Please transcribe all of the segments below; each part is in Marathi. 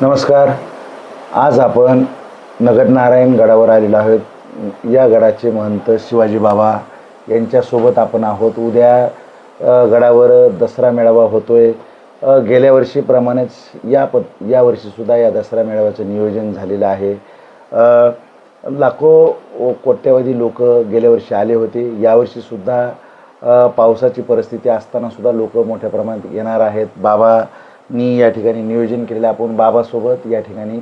नमस्कार. आज आपण नगरनारायण गडावर आलेलो आहोत. या गडाचे महंत शिवाजी बाबा यांच्यासोबत आपण आहोत. उद्या गडावर दसरा मेळावा होतो आहे गेल्या वर्षीप्रमाणेच या प यावर्षीसुद्धा या दसरा मेळाव्याचं नियोजन झालेलं आहे. लाखो कोट्यावधी कोट्यवधी लोक गेल्या वर्षी आले होते. यावर्षीसुद्धा पावसाची परिस्थिती असतानासुद्धा लोक मोठ्या प्रमाणात येणार आहेत. बाबा बाबांनी या ठिकाणी नियोजन केलेलं. आपण बाबासोबत या ठिकाणी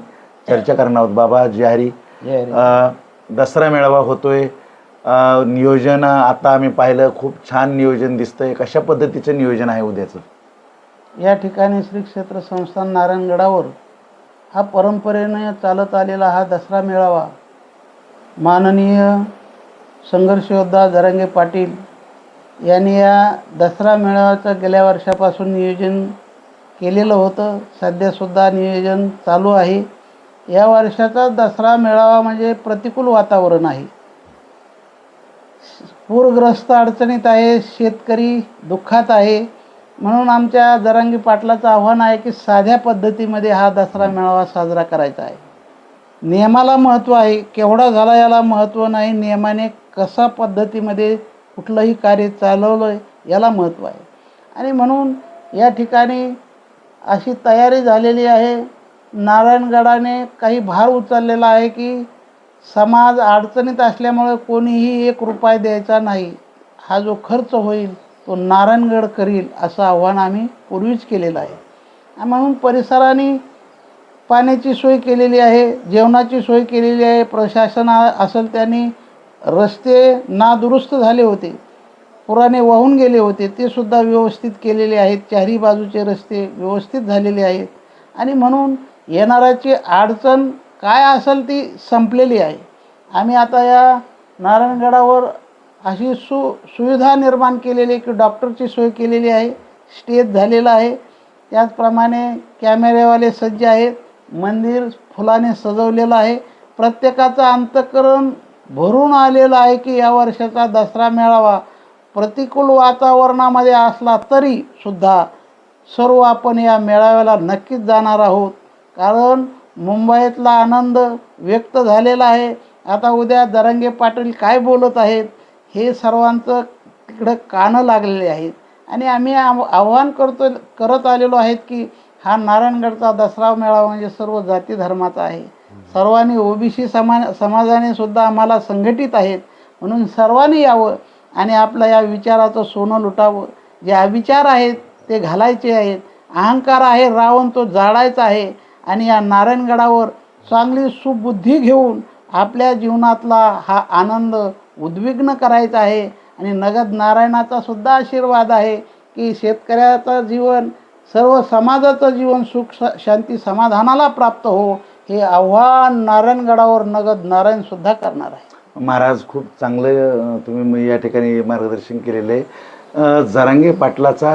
चर्चा करणार आहोत. बाबा जिहारी. दसरा मेळावा होतोय. नियोजन आता आम्ही पाहिलं खूप छान नियोजन दिसतंय. कशा पद्धतीचं नियोजन आहे उद्याचं? या ठिकाणी श्री क्षेत्र संस्थान नारायणगडावर हा परंपरेने चालत आलेला हा दसरा मेळावा माननीय संघर्ष योद्धा जरांगे पाटील यांनी या दसरा मेळाव्याचं गेल्या वर्षापासून नियोजन केलेलं होतं. सध्यासुद्धा नियोजन चालू आहे. या वर्षाचा दसरा मेळावा म्हणजे प्रतिकूल वातावरण आहे. पूरग्रस्त अडचणीत आहे. शेतकरी दुःखात आहे. म्हणून आमच्या जरांगी पाटलाचं आव्हान आहे की साध्या पद्धतीमध्ये हा दसरा मेळावा साजरा करायचा आहे. नियमाला महत्त्व आहे. केवढा झाला याला महत्त्व नाही. नियमाने कसा पद्धतीमध्ये कुठलंही कार्य चालवलं याला महत्त्व आहे. आणि म्हणून या ठिकाणी अशी तयारी झालेली आहे. नारायणगडाने काही भार उचललेला आहे की समाज अडचणीत असल्यामुळे कोणीही एक रुपये द्यायचा नाही. हा जो खर्च होईल तो नारायणगड करील असं आव्हान आम्ही पूर्वीच केलेलं आहे. म्हणून परिसराने पाण्याची सोय केलेली आहे जेवणाची सोय केलेली आहे प्रशासन असेल त्यांनी रस्ते नादुरुस्त झाले होते. पुराने वाहून गेले होते ते सुद्धा व्यवस्थित केलेले आहेत. चारही बाजूचे रस्ते व्यवस्थित झालेले आहेत. आणि म्हणून येणाऱ्याची अडचण काय असेल ती संपलेली आहे. आम्ही आता या नारायणगडावर अशी सु सुविधा निर्माण केलेली आहे की डॉक्टरची सोय केलेली आहे. स्टेज झालेला आहे. त्याचप्रमाणे कॅमेरेवाले सज्ज आहेत. मंदिर फुलाने सजवलेलं आहे. प्रत्येकाचं अंतकरण भरून आलेलं आहे की या वर्षाचा दसरा मेळावा प्रतिकूल वातावरणामध्ये असला तरी सुद्धा सर्व आपण या मेळाव्याला नक्कीच जाणार आहोत. कारण मुंबईतला आनंद व्यक्त झालेला आहे. आता उद्या दरंगे पाटील काय बोलत आहेत हे सर्वांचं तिकडं कानं लागलेले आहेत. आणि आम्ही आव आव्हान करतो करत आलेलो आहेत की हा नारायणगडचा दसरा मेळावा म्हणजे सर्व जाती धर्माचा आहे. सर्वांनी ओबीसी समा समाजाने सुद्धा आम्हाला संघटित आहेत. म्हणून सर्वांनी यावं. आणि आपलं या विचाराचं सोनं लुटावं. जे अविचार आहेत ते घालायचे आहेत. अहंकार आहे रावण तो जाळायचा आहे. आणि या नारायणगडावर चांगली सुबुद्धी घेऊन आपल्या जीवनातला हा आनंद उद्विग्न करायचा आहे. आणि नगद नारायणाचा सुद्धा आशीर्वाद आहे की शेतकऱ्याचं जीवन सर्व समाजाचं जीवन सुख शांती समाधानाला प्राप्त हो हे आव्हान नारायणगडावर नगद नारायणसुद्धा करणार आहे. महाराज खूप चांगलं तुम्ही या ठिकाणी मार्गदर्शन केलेलं आहे जरांगे पाटलाचा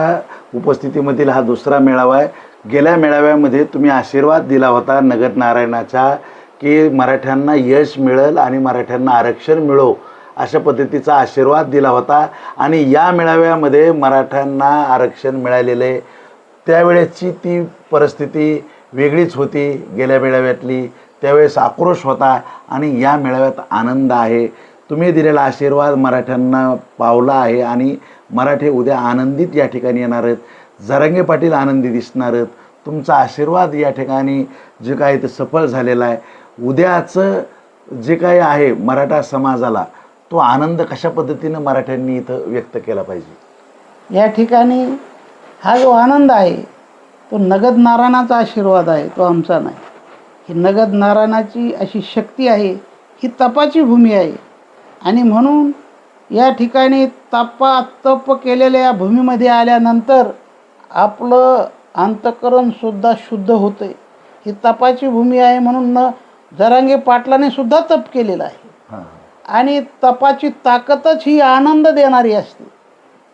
उपस्थितीमधील हा दुसरा मेळावा आहे. गेल्या मेळाव्यामध्ये तुम्ही आशीर्वाद दिला होता नगर नारायणाच्या की मराठ्यांना यश मिळेल आणि मराठ्यांना आरक्षण मिळो अशा पद्धतीचा आशीर्वाद दिला होता. आणि या मेळाव्यामध्ये मराठ्यांना आरक्षण मिळालेलं आहे. त्यावेळेची ती परिस्थिती वेगळीच होती गेल्या मेळाव्यातली. त्यावेळेस आक्रोश होता आणि या मेळाव्यात आनंद आहे. तुम्ही दिलेला आशीर्वाद मराठ्यांना पावला आहे आणि मराठे उद्या आनंदित या ठिकाणी येणार आहेत. जरांगे पाटील आनंदी दिसणार आहेत. तुमचा आशीर्वाद या ठिकाणी जे काही ते सफल झालेला आहे. उद्याचं जे काही आहे मराठा समाजाला तो आनंद कशा पद्धतीनं मराठ्यांनी इथं व्यक्त केला पाहिजे? या ठिकाणी हा जो आनंद आहे तो नगद नारायणाचा आशीर्वाद आहे तो आमचा नाही. ही नगद नारायणाची अशी शक्ती आहे ही तपाची भूमी आहे. आणि म्हणून या ठिकाणी तपा तप केलेल्या या भूमीमध्ये आल्यानंतर आपलं अंतकरणसुद्धा शुद्ध होतं आहे ही तपाची भूमी आहे म्हणून न जरांगे पाटलाने सुद्धा तप केलेलं आहे. आणि तपाची ताकदच ही आनंद देणारी असते.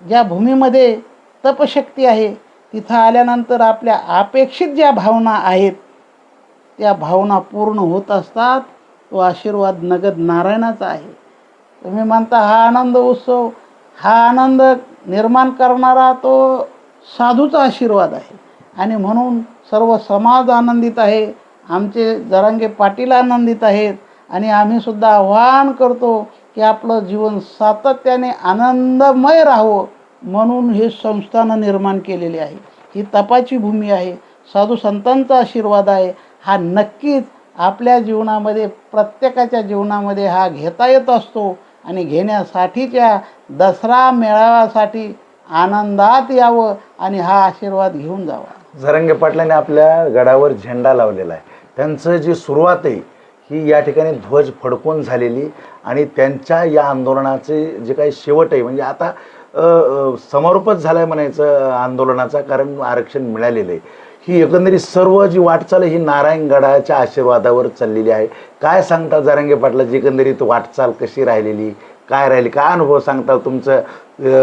ज्या भूमीमध्ये तपशक्ती आहे तिथं आल्यानंतर आपल्या अपेक्षित ज्या भावना आहेत त्या भावना पूर्ण होत असतात तो आशीर्वाद नगद नारायणाचा आहे. तुम्ही म्हणता हा आनंद उत्सव हा आनंद निर्माण करणारा तो साधूचा आशीर्वाद आहे. आणि म्हणून सर्व समाज आनंदित आहे आमचे जरांगे पाटील आनंदित आहेत आणि आम्ही सुद्धा आवाहन करतो की आपलं जीवन सातत्याने आनंदमय राहावं म्हणून हे संस्थानं निर्माण केलेले आहे. ही तपाची भूमी आहे. साधू संतांचा आशीर्वाद आहे. हा नक्कीच आपल्या जीवनामध्ये प्रत्येकाच्या जीवनामध्ये हा घेता येत असतो आणि घेण्यासाठीच्या दसरा मेळाव्यासाठी आनंदात यावं आणि हा आशीर्वाद घेऊन जावा. झरंगे पाटलाने आपल्या गडावर झेंडा लावलेला आहे. त्यांचं जी सुरुवात आहे ही या ठिकाणी ध्वज फडकून झालेली आणि त्यांच्या या आंदोलनाचे जे काही शेवट आहे म्हणजे आता समर्पच समारोपच झालं आहे म्हणायचं आंदोलनाचा कारण आरक्षण मिळालेलं आहे. ही एकंदरीत सर्व जी वाटचाल ही नारायणगडाच्या आशीर्वादावर चाललेली आहे. काय सांगता जरांगे पाटलाची एकंदरीत वाटचाल कशी राहिलेली? काय राहिली? काय अनुभव सांगता तुमचं?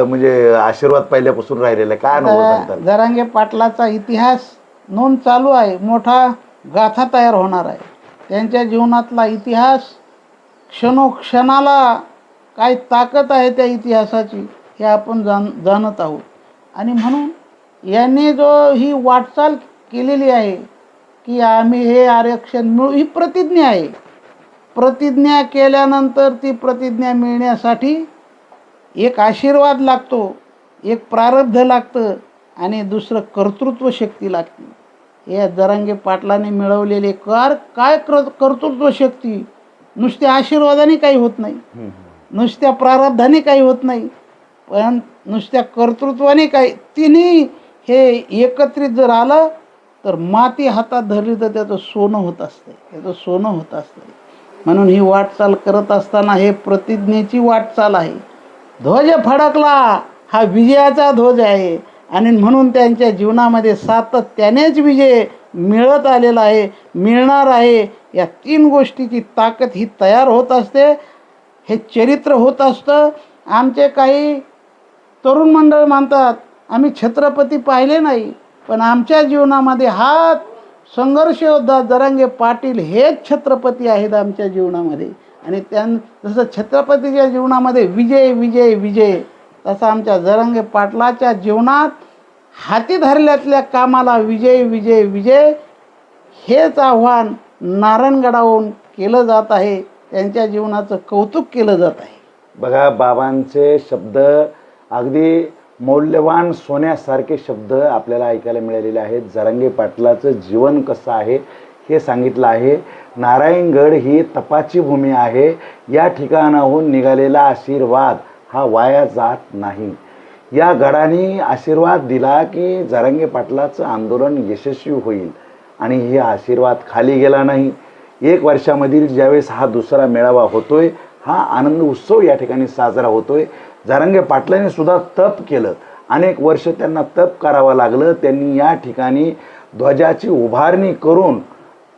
म्हणजे आशीर्वाद पहिल्यापासून राहिलेला आहे. काय अनुभव सांगता जरांगे पाटलाचा इतिहास नोंद चालू आहे. मोठा गाथा तयार होणार आहे. त्यांच्या जीवनातला इतिहास क्षणोक्षणाला काय ताकद आहे त्या इतिहासाची हे आपण जाण जाणत आहोत. आणि म्हणून यांनी जो ही वाटचाल केलेली आहे की आम्ही हे आरक्षण मिळू ही प्रतिज्ञा आहे. प्रतिज्ञा केल्यानंतर ती प्रतिज्ञा मिळण्यासाठी एक आशीर्वाद लागतो एक प्रारब्ध लागतं आणि दुसरं कर्तृत्व शक्ती लागते. या जरांगे पाटलाने मिळवलेले कार काय कर कर्तृत्व शक्ती? नुसत्या आशीर्वादाने काही होत नाही. नुसत्या प्रारब्धाने काही होत नाही. पण नुसत्या कर्तृत्वाने काही तिन्ही हे एकत्रित जर आलं तर माती हातात धरली तर त्याचं सोनं होत असते त्याचं सोनं होत असते. म्हणून ही वाटचाल करत असताना हे प्रतिज्ञेची वाटचाल आहे. ध्वज फडकला हा विजयाचा ध्वज आहे. आणि म्हणून त्यांच्या जीवनामध्ये सातत्यानेच विजय मिळत आलेला आहे मिळणार आहे. या तीन गोष्टीची ताकद ही तयार होत असते. हे चरित्र होत असतं. आमचे काही तरुण मंडळ मानतात आम्ही छत्रपती पाहिले नाही. पण आमच्या जीवनामध्ये हा संघर्षयोद्धा जरांगे पाटील हेच छत्रपती आहेत आमच्या जीवनामध्ये. आणि त्यां जसं छत्रपतीच्या जीवनामध्ये विजय विजय विजय तसं आमच्या जरांगे पाटलाच्या जीवनात हाती धरल्यातल्या कामाला विजय विजय विजय हेच आव्हान नारायणगडावरून केलं जात आहे. त्यांच्या जीवनाचं कौतुक केलं जात आहे. बघा बाबांचे शब्द अगदी मौल्यवान सोन्यासारखे शब्द आपल्याला ऐकायला मिळालेले आहेत. जरांगे पाटलाचं जीवन कसं आहे हे सांगितलं आहे. नारायणगड ही तपाची भूमी आहे. या ठिकाणाहून निघालेला आशीर्वाद हा वाया जात नाही. या गडाने आशीर्वाद दिला की जरांगे पाटलाचं आंदोलन यशस्वी होईल आणि हे आशीर्वाद खाली गेला नाही. एक वर्षामधील ज्यावेळेस हा दुसरा मेळावा होतोय हा आनंद उत्सव या ठिकाणी साजरा होतोय. झारंगे पाटलांनी सुद्धा तप केलं. अनेक वर्ष त्यांना तप करावं लागलं. त्यांनी या ठिकाणी ध्वजाची उभारणी करून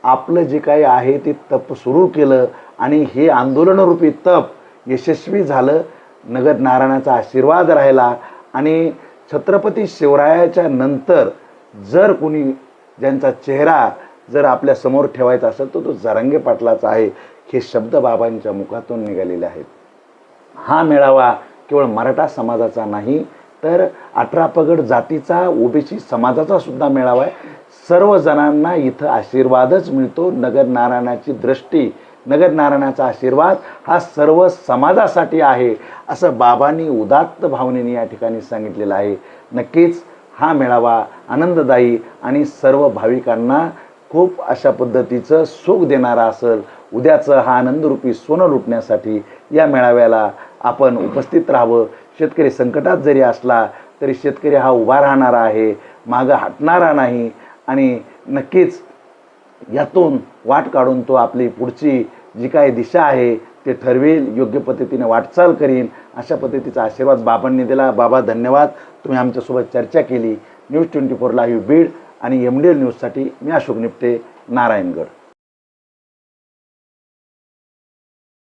आपलं जे काही आहे ते तप सुरू केलं आणि हे आंदोलनरूपी तप यशस्वी झालं. नगर नारायणाचा आशीर्वाद राहिला आणि छत्रपती शिवरायाच्या नंतर जर कुणी ज्यांचा चेहरा जर आपल्यासमोर ठेवायचा असेल तर तो जरांगे पाटलाचा आहे. हे शब्द बाबांच्या मुखातून निघालेले आहेत. हा मेळावा केवळ मराठा समाजाचा नाही तर अठरा पगड जातीचा ओबीसी समाजाचा सुद्धा मेळावा आहे. सर्व जणांना इथं आशीर्वादच मिळतो. नगर नारायणाची दृष्टी नगर नारायणाचा आशीर्वाद हा सर्व समाजासाठी आहे असं बाबांनी उदात्त भावनेने या ठिकाणी सांगितलेलं आहे. नक्कीच हा मेळावा आनंददायी आणि सर्व भाविकांना खूप अशा पद्धतीचं सुख देणारा असेल. उद्याचं हा आनंदरूपी सोनं लुटण्यासाठी या मेळाव्याला आपण उपस्थित राहावं. शेतकरी संकटात जरी असला तरी शेतकरी हा उभा राहणारा आहे मागं हटणारा नाही आणि नक्कीच यातून वाट काढून तो आपली पुढची जी काही दिशा आहे ते ठरवेल योग्य पद्धतीने वाटचाल करीन. अशा पद्धतीचा आशीर्वाद बाबांनी दिला. बाबा धन्यवाद. तुम्ही आमच्यासोबत चर्चा केली. News twenty four live Beed आणि एम डी एल न्यूजसाठी मी अशोक निपटे नारायणगड.